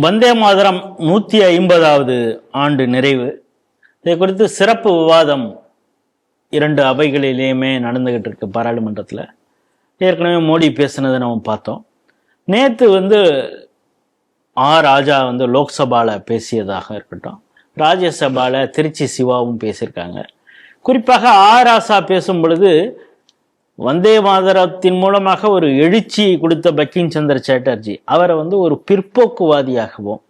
வந்தே மாதரம் நூற்றி ஐம்பதாவது ஆண்டு நிறைவு. இதை குறித்து சிறப்பு விவாதம் இரண்டு அவைகளிலேயுமே நடந்துகிட்டு இருக்கு பாராளுமன்றத்தில். ஏற்கனவே மோடி பேசினதை நம்ம பார்த்தோம். நேற்று வந்து ஆ ராஜா வந்து லோக்சபாவில் பேசியதாக இருக்கட்டும். ராஜ்யசபாவில் திருச்சி சிவாவும் பேசியிருக்காங்க. குறிப்பாக ஆ ராசா பேசும் பொழுது வந்தே மாதரத்தின் மூலமாக ஒரு எழுச்சி கொடுத்த பக்கிம் சந்திர சாட்டர்ஜி. அவரை வந்து ஒரு பிற்போக்குவாதியாகவும்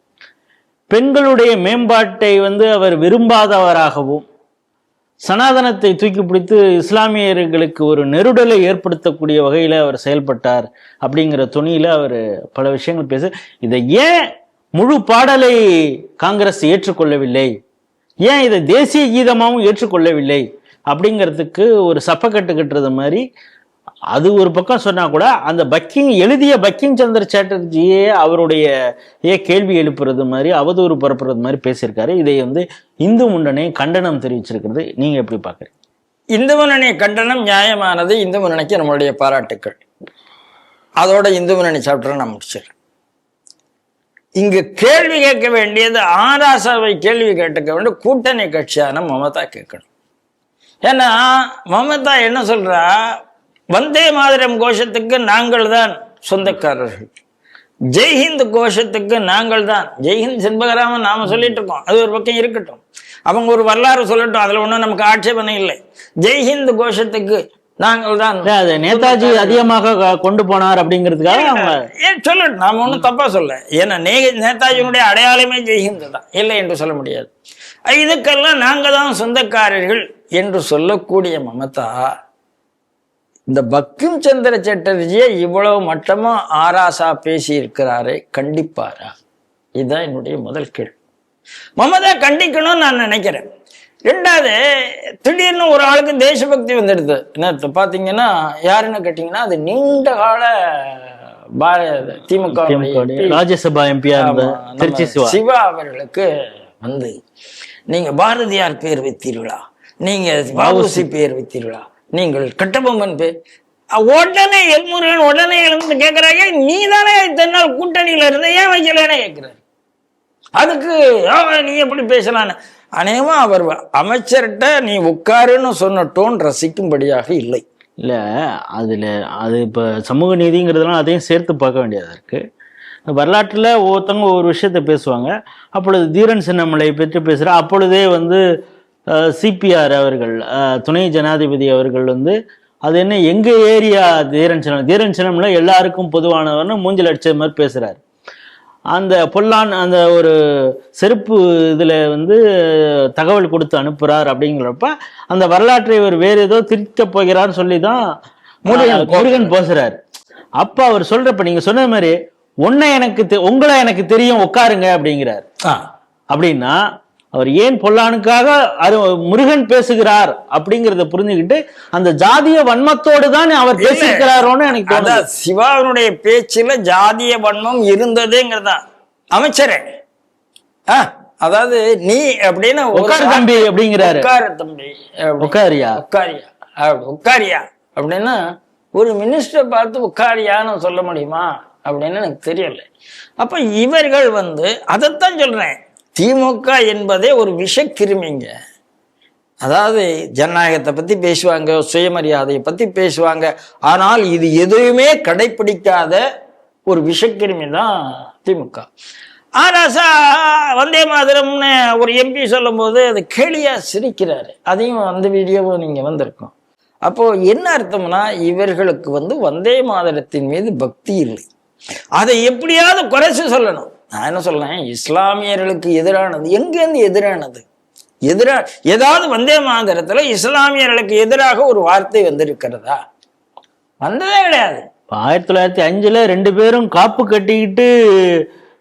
பெண்களுடைய மேம்பாட்டை வந்து அவர் விரும்பாதவராகவும் சனாதனத்தை தூக்கி பிடித்து இஸ்லாமியர்களுக்கு ஒரு நெருடலை ஏற்படுத்தக்கூடிய வகையில் அவர் செயல்பட்டார் அப்படிங்கிற துணியில் அவர் பல விஷயங்கள் பேச இதை ஏன் முழு பாடலை காங்கிரஸ் ஏற்றுக்கொள்ளவில்லை? ஏன் இதை தேசிய கீதமாகவும் ஏற்றுக்கொள்ளவில்லை? அப்படிங்கிறதுக்கு ஒரு சப்பக்கட்டு கட்டுறது மாதிரி அது ஒரு பக்கம் சொன்னா கூட அந்த பக்கிங் எழுதிய பக்கிங் சந்திர சாட்டர்ஜியே அவருடைய ஏ கேள்வி எழுப்புறது மாதிரி அவதூறு பரப்புறது மாதிரி பேசியிருக்காரு. இதை வந்து இந்து முன்னணி கண்டனம் தெரிவிச்சிருக்கிறது. நீங்க எப்படி பாக்குறீங்க இந்து முன்னணி கண்டனம் நியாயமானது. இந்து முன்னணிக்கு நம்மளுடைய பாராட்டுக்கள். அதோட இந்து முன்னணி சாப்டரை நான் முடிச்சிடுறேன். இங்கு கேள்வி கேட்க வேண்டியது ஆராசாவை கேள்வி கேட்டுக்க வேண்டும் கூட்டணி கட்சியான மமதா கேட்கணும். ஏன்னா மமதா என்ன சொல்றா? வந்தே மாதிரம் கோஷத்துக்கு நாங்கள் தான் சொந்தக்காரர்கள் ஜெய்ஹிந்த் கோஷத்துக்கு நாங்கள் தான் ஜெய்ஹிந்த் செண்பகராமன் நாம சொல்லிட்டு இருக்கோம். அது ஒரு பக்கம் இருக்கட்டும். அவங்க ஒரு வரலாறு சொல்லட்டும். அதுல ஒன்றும் நமக்கு ஆட்சேபனை இல்லை. ஜெய்ஹிந்த் கோஷத்துக்கு நாங்கள் தான் அது நேதாஜி அதிகமாக கொண்டு போனார் அப்படிங்கிறதுக்காக அவங்க ஏன் சொல்லட்டும் நாம ஒன்றும் தப்பா சொல்ல. ஏன்னா நே நேதாஜியினுடைய அடையாளமே ஜெய்ஹிந்த் தான். இல்லை என்று சொல்ல முடியாது. இதுக்கெல்லாம் நாங்க தான் சொந்தக்காரர்கள். என்று சொல்லக்கூடிய மமதா இந்த பக்கிம் சந்திர சாட்டர்ஜியை இவ்வளவு மட்டமா ஆராசா பேசி இருக்கிறாரே கண்டிப்பாரா? இதுதான் என்னுடைய முதல் கேள்வி. மமதா கண்டிக்கணும்னு நான் நினைக்கிறேன். ரெண்டாவது திடீர்னு ஒரு ஆளுக்கு தேசபக்தி வந்துடுது. என்ன பாத்தீங்கன்னா யாருன்னு கேட்டீங்கன்னா அது நீண்ட கால திமுக ராஜ்யசபா எம்பியா இருந்த திருச்சி சிவா. சிவா அவர்களுக்கு வந்து நீங்க பாரதியார் பேர் வைத்தீர்களா நீங்க வஉசி பேர் வைத்தீர்களா? நீங்கள் கட்டபொம்மன் பேர். உடனே எல்முருகன் உடனே எழுந்து கேட்கிறாங்க நீ தானே நாள் கூட்டணியில இருந்த ஏன் வைக்கலன்னு கேட்கிறாரு. அதுக்கு "ஆ, நீ எப்படி பேசலான்னு? அநேகமா அவர் அமைச்சர்கிட்ட நீ உட்காருன்னு சொன்ன டோன் ரசிக்கும்படியாக இல்லை. இல்ல அதுல அது இப்ப சமூக நீதிங்கிறதெல்லாம் அதையும் சேர்த்து பார்க்க வேண்டியதா இருக்கு. வரலாற்றுல ஒவ்வொருத்தவங்க ஒவ்வொரு விஷயத்த பேசுவாங்க. அப்பொழுது தீரன் சின்னமலை பற்றி பேசுற அப்பொழுதே வந்து சிபிஆர் அவர்கள் துணை ஜனாதிபதி அவர்கள் வந்து அது என்ன எங்க ஏரியா தீரன் சின்னம்? தீரன் சின்னம்ல எல்லாருக்கும் பொதுவானவர்னு மூஞ்சில் அடிச்ச மாதிரி பேசுறாரு. அந்த பொல்லான் அந்த ஒரு செருப்பு இதில் வந்து தகவல் கொடுத்து அனுப்புறார் அப்படிங்கிறப்ப அந்த வரலாற்றை இவர் வேற ஏதோ திருத்த போகிறார்னு சொல்லி தான் முருகன் பேசுறாரு. அப்ப அவர் சொல்றப்ப நீங்க சொன்ன மாதிரி உன்னை எனக்கு உங்களை எனக்கு தெரியும் உட்காருங்க அப்படிங்கிறார். அப்படின்னா அவர் ஏன் பொல்லானுக்காக அரு முருகன் பேசுகிறார் அப்படிங்கிறத புரிஞ்சுக்கிட்டு அந்த ஜாதிய வன்மத்தோடு தான் அவர் பேசியிருக்கிறாரோன்னு எனக்கு சிவாவினுடைய பேச்சுல ஜாதிய வன்மம் இருந்ததுங்கிறதா அமைச்சரே. ஆ, அதாவது நீ அப்படின்னு உட்காரு தம்பி அப்படிங்கிறாரு. உட்காரு தம்பி. உட்காரியா உட்காரியா உட்காரியா அப்படின்னா ஒரு மினிஸ்டர் பார்த்து உட்காரியான்னு சொல்ல முடியுமா? அப்படின்னு எனக்கு தெரியல. அப்ப இவர்கள் வந்து அதைத்தான் சொல்றேன். திமுக என்பதே ஒரு விஷக்கிருமிங்க. அதாவது ஜனநாயகத்தை பத்தி பேசுவாங்க சுயமரியாதையை பத்தி பேசுவாங்க. ஆனால் இது எதுவுமே கடைபிடிக்காத ஒரு விஷக்கிருமி தான் திமுக. ஆராசா வந்தே மாதிரம்னு ஒரு எம்பி சொல்லும்போது அது கேலியா சிரிக்கிறாரு. அதையும் அந்த வீடியோவும் நீங்க வந்திருக்கோம். அப்போ என்ன அர்த்தம்னா இவர்களுக்கு வந்து வந்தே மாதரத்தின் மீது பக்தி இல்லை. அதை எப்படியாவது குறைச்சு சொல்லணும். நான் என்ன சொல்றேன்? இஸ்லாமியர்களுக்கு எதிரானது. எங்கேருந்து எதிரானது? எதிரா ஏதாவது வந்தே மாதரத்துல இஸ்லாமியர்களுக்கு எதிராக ஒரு வார்த்தை வந்திருக்கிறதா? வந்ததே கிடையாது. ஆயிரத்தி தொள்ளாயிரத்தி அஞ்சுல ரெண்டு பேரும் காப்பு கட்டிக்கிட்டு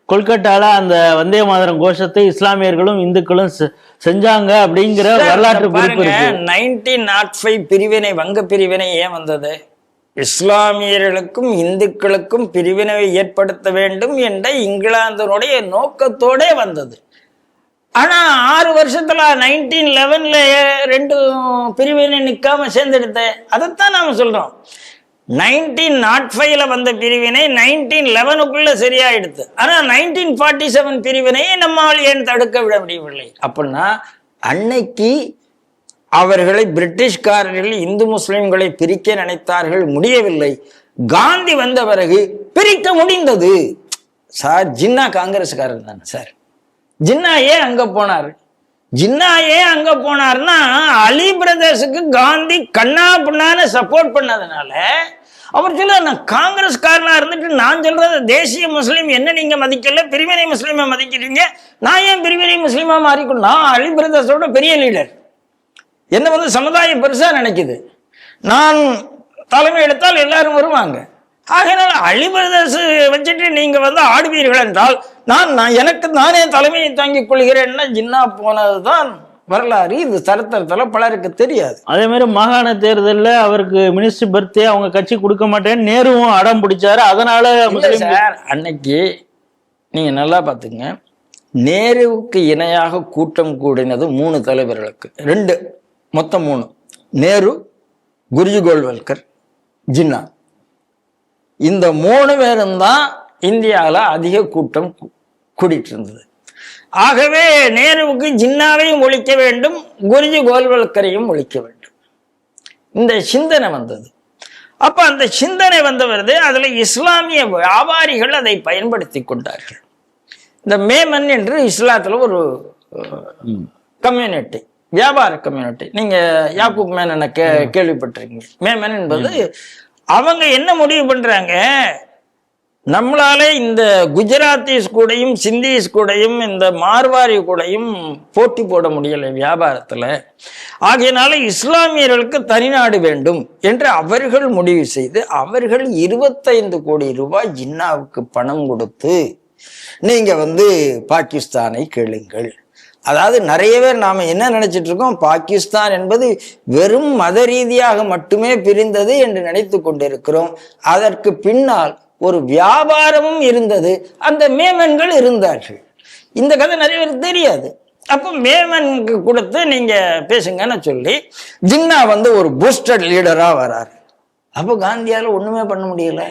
கொல்கட்டால அந்த வந்தே மாதரம் கோஷத்தை இஸ்லாமியர்களும் இந்துக்களும் செஞ்சாங்க அப்படிங்கிற வரலாற்று குறிப்பு நைன்டீன் நாட் ஃபைவ் பிரிவினை வங்க பிரிவினை ஏன் வந்தது? இஸ்லாமியர்களுக்கும் இந்துக்களுக்கும் பிரிவினை ஏற்படுத்த வேண்டும் என்ற இங்கிலாந்தினுடைய நோக்கத்தோடே வந்தது. ஆனா ஆறு வருஷத்துல நைன்டீன் லெவன்ல ரெண்டு பிரிவினை நிற்காம சேர்ந்தெடுத்தேன் அதைத்தான் நாம சொல்றோம். நைன்டீன் நாட் ஃபைவ்ல வந்த பிரிவினை நைன்டீன் லெவனுக்குள்ள சரியாயிடுது ஆனா நைன்டீன் ஃபார்ட்டி செவன் பிரிவினையை நம்மால் ஏன் தடுக்க விட முடியவில்லை? அப்படின்னா அன்னைக்கு அவர்களை பிரிட்டிஷ்காரர்கள் இந்து முஸ்லிம்களை பிரிக்க நினைத்தார்கள் முடியவில்லை. காந்தி வந்த பிறகு பிரிக்க முடிந்தது. சார் ஜின்னா காங்கிரஸ்காரர் தானே சார். ஜின்னா ஏன் அங்க போனார்? ஜின்னா ஏன் அங்க போனார்னா அலி பிரதேசுக்கு காந்தி கண்ணா பின்னான்னு சப்போர்ட் பண்ணதுனால அவர் சொல்ல நான் காங்கிரஸ்காரனா இருந்துட்டு நான் சொல்றது தேசிய முஸ்லீம் என்ன நீங்க மதிக்கல? பிரிவினை முஸ்லீமை மதிக்கிறீங்க. நான் ஏன் பிரிவினை முஸ்லீமா மாறிக்கணும்? நான் அலி பிரதேசோட பெரிய லீடர் என்ன வந்து சமுதாயம் பெருசா நினைக்குது. நான் தலைமை எடுத்தால் எல்லாரும் வருவாங்க. ஆகையினால அழிபரதசு வச்சுட்டு நீங்க வந்து ஆடுவீர்கள் என்றால் நான் நான் எனக்கு நானே தலைமையை தாங்கிக் கொள்கிறேன்னா ஜின்னா போனதுதான் வரலாறு. இது சரித்திரத்துல பலருக்கு தெரியாது. அதே மாதிரி மாகாண தேர்தல்ல அவருக்கு மினிஸ்டர் பர்த்தே அவங்க கட்சி கொடுக்க மாட்டேன்னு நேருவும் அடம் பிடிச்சாரு. அதனால சார் அன்னைக்கு நீங்க நல்லா பாத்துங்க நேருவுக்கு இணையாக கூட்டம் கூடினது மூணு தலைவர்களுக்கு. ரெண்டு. மொத்தம் மூணு. நேரு குருஜி கோல்வல்கர் ஜின்னா. இந்த மூணு பேரும் தான் இந்தியாவில் அதிக கூட்டம் கூடிட்டு இருந்தது. ஆகவே நேருவுக்கு ஜின்னாவையும் ஒழிக்க வேண்டும் குருஜி கோல்வல்கரையும் ஒழிக்க வேண்டும். இந்த சிந்தனை வந்தது. அப்ப அந்த சிந்தனை வந்த வருது அதுல இஸ்லாமிய வியாபாரிகள் அதை பயன்படுத்தி கொண்டார்கள். இந்த மேமன் என்று இஸ்லாத்துல ஒரு கம்யூனிட்டி. வியாபார கம்யூனிட்டி நீங்க யாக்கூப் மேனனை கே கேள்விப்பட்டிருக்கீங்க. மேமன் என்பது அவங்க என்ன முடிவு பண்றாங்க? நம்மளால இந்த குஜராத்திஸ் கூடயும் சிந்திஸ் கூடயும் இந்த மார்வாரி கூடயும் போட்டி போட முடியலை வியாபாரத்துல. ஆகையினால இஸ்லாமியர்களுக்கு தனிநாடு வேண்டும் என்று அவர்கள் முடிவு செய்து அவர்கள் இருபத்தைந்து கோடி ரூபாய் ஜின்னாவுக்கு பணம் கொடுத்து நீங்க வந்து பாகிஸ்தானை கேளுங்கள். அதாவது நிறைய பேர் நாம் என்ன நினைச்சிட்டு இருக்கோம்? பாகிஸ்தான் என்பது வெறும் மத ரீதியாக மட்டுமே பிரிந்தது என்று நினைத்து கொண்டிருக்கிறோம். அதற்கு பின்னால் ஒரு வியாபாரமும் இருந்தது. அந்த மேமன்கள் இருந்தார்கள். இந்த கதை நிறைய பேருக்கு தெரியாது. அப்போ மேமனுக்கு கொடுத்து நீங்கள் பேசுங்கன்னு சொல்லி ஜின்னா வந்து ஒரு பூஸ்டர் லீடராக வராரு. அப்போ காந்தியால் ஒன்றுமே பண்ண முடியல.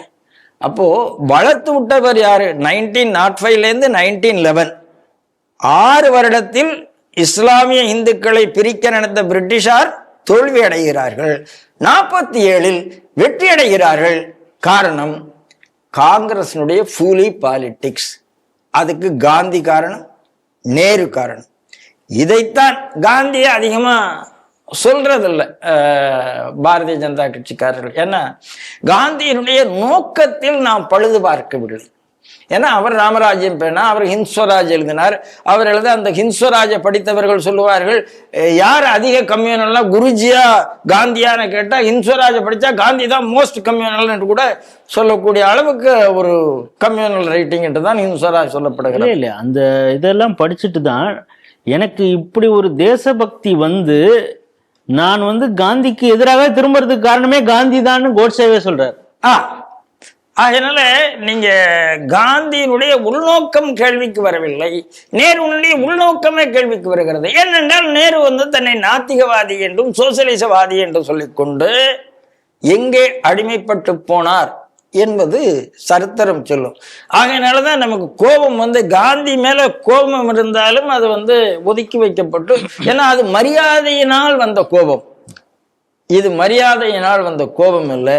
அப்போது வளர்த்து விட்டவர் யார்? நைன்டீன் நாட் ஃபைவ்லேருந்து நைன்டீன் லெவன் ஆறு வருடத்தில் இஸ்லாமிய இந்துக்களை பிரிக்க நினைத்த பிரிட்டிஷார் தோல்வி அடைகிறார்கள் நாற்பத்தி ஏழில் வெற்றி அடைகிறார்கள் காரணம் காங்கிரசினுடைய ஃபூலி பாலிட்டிக்ஸ். அதுக்கு காந்தி காரணம் நேரு காரணம். இதைத்தான் காந்தியை அதிகமாக சொல்றதில்ல பாரதிய ஜனதா கட்சிக்காரர்கள். ஏன்னா காந்தியினுடைய நோக்கத்தில் நாம் பழுது பார்க்கவில்லை. ஏன்னா அவர் ராமராஜ்யம் பேனா அவர் ஹிம்ஸ்வராஜ் எழுதினார். அவர் எழுத அந்த ஹிம்ஸ்வராஜை படித்தவர்கள் சொல்லுவார்கள் "அஹ், யார் அதிக கம்யூனல்னா குருஜியா காந்தியான்னு கேட்டா ஹிம்ஸ்வராஜை படிச்சா காந்தி தான் மோஸ்ட் கம்யூனல் என்று கூட சொல்லக்கூடிய அளவுக்கு ஒரு கம்யூனல் ரைட்டிங் என்று தான் ஹிம்ஸ்வராஜ் சொல்லப்படுகிறது இல்ல அந்த இதெல்லாம் படிச்சுட்டு தான் எனக்கு இப்படி ஒரு தேசபக்தி வந்து நான் வந்து காந்திக்கு எதிராக திரும்புறதுக்கு காரணமே காந்தி தான் கோட்சேவே சொல்றாரு. ஆ அதனால நீங்க காந்தியினுடைய உள்நோக்கம் கேள்விக்கு வரவில்லை. நேருனுடைய உள்நோக்கமே கேள்விக்கு வருகிறது. ஏனென்றால் நேரு வந்து தன்னை நாத்திகவாதி என்றும் சோசியலிசவாதி என்றும் சொல்லிக்கொண்டு எங்கே அடிமைப்பட்டு போனார்? என்பது சரித்திரம் சொல்லும். ஆகையினாலதான் நமக்கு கோபம் வந்து காந்தி மேல கோபம் இருந்தாலும் அது வந்து ஒதுக்கி வைக்கப்பட்டு ஏன்னா அது மரியாதையினால் வந்த கோபம். இது மரியாதையினால் வந்த கோபம் இல்லை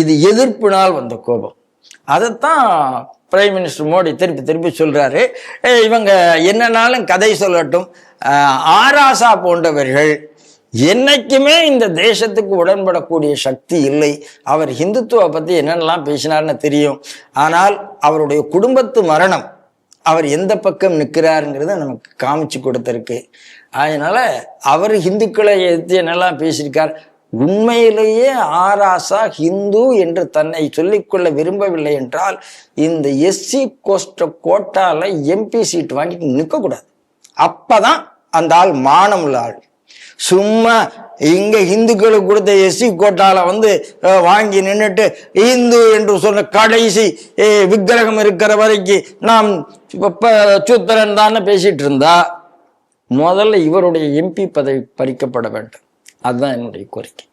இது எதிர்ப்பினால் வந்த கோபம். அதைத்தான் பிரைம் மினிஸ்டர் மோடி திருப்பி திருப்பி சொல்கிறாரு இவங்க என்னன்னாலும் கதை சொல்லட்டும். ஆராசா போன்றவர்கள் என்னைக்குமே இந்த தேசத்துக்கு உடன்படக்கூடிய சக்தி இல்லை. அவர் ஹிந்துத்துவை பற்றி என்னென்னலாம் பேசினார்னு தெரியும். ஆனால் அவருடைய குடும்பத்து மரணம் அவர் எந்த பக்கம் நிற்கிறாருங்கிறத நமக்கு காமிச்சு கொடுத்துருக்கு. அதனால் அவர் ஹிந்துக்களை எதிர்த்து என்னெல்லாம் பேசியிருக்கார்? உண்மையிலேயே ஆராசா ஹிந்து என்று தன்னை சொல்லிக்கொள்ள விரும்பவில்லை என்றால் இந்த எஸ்சி கோஷ்ட கோட்டால எம்பி சீட் வாங்கிட்டு நிற்கக்கூடாது. அப்பதான் அந்த ஆள் மானம் உள்ள ஆள். சும்மா இங்க இந்துக்களுக்கு கொடுத்த எஸ்சி கோட்டால வந்து வாங்கி நின்றுட்டு இந்து என்று சொன்ன கடைசி விக்கிரகம் இருக்கிற வரைக்கும் நாம் சூத்திரன் தான் பேசிட்டு இருந்தா முதல்ல இவருடைய எம்பி பதவி பறிக்கப்பட வேண்டும். அதுதான் என்னுடைய கோரிக்கை.